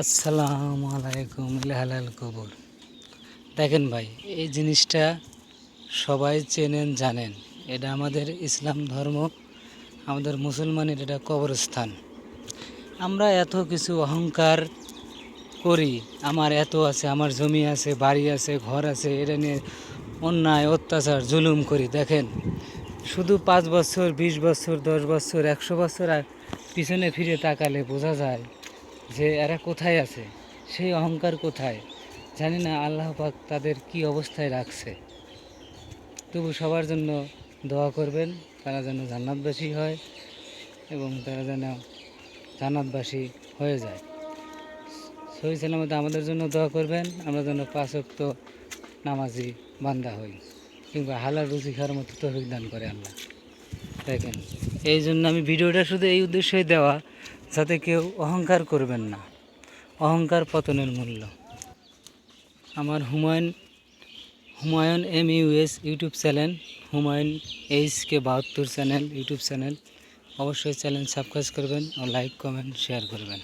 আসসালামু আলাইকুম হালাল কবর। দেখেন ভাই, এই জিনিসটা সবাই চেনেন, জানেন। এটা আমাদের ইসলাম ধর্ম, আমাদের মুসলমানের এটা কবরস্থান। আমরা এত কিছু অহংকার করি, আমার এত আছে, আমার জমি আছে, বাড়ি আছে, ঘর আছে, এটা নিয়ে অন্যায়, অত্যাচার, জুলুম করি, দেখেন। শুধু পাঁচ বছর, বিশ বছর, দশ বছর, একশো বছর আর পিছনে ফিরে তাকালে বোঝা যায় যে এরা কোথায় আছে? সেই অহংকার কোথায়? জানি না, আল্লাহ পাক তাদের কি অবস্থায় রাখছে। তবু সবার জন্য দোয়া করবেন, তারা যেন জান্নাতবাসী হয় এবং তারা যেন জান্নাতবাসী হয়ে যায়। সহি সালামত আমাদের জন্য দোয়া করবেন, আমরা যেন পাঁচক্ত নামাজি বান্দা হই কিংবা হালাল রুচি খাওয়ার মতো তৌফিক দান করে আল্লাহ। দেখেন এই জন্য আমি ভিডিওটা শুধু এই উদ্দেশ্যই দেওয়া যাতে কেউ অহংকার করবেন না। অহংকার পতনের মূল্য। আমার Humayun Humayun M US YouTube channel, Humayun H K বাহাত্তর চ্যানেল, ইউটিউব চ্যানেল, অবশ্যই চ্যানেল সাবস্ক্রাইব করবেন ও লাইক, কমেন্ট, শেয়ার করবেন।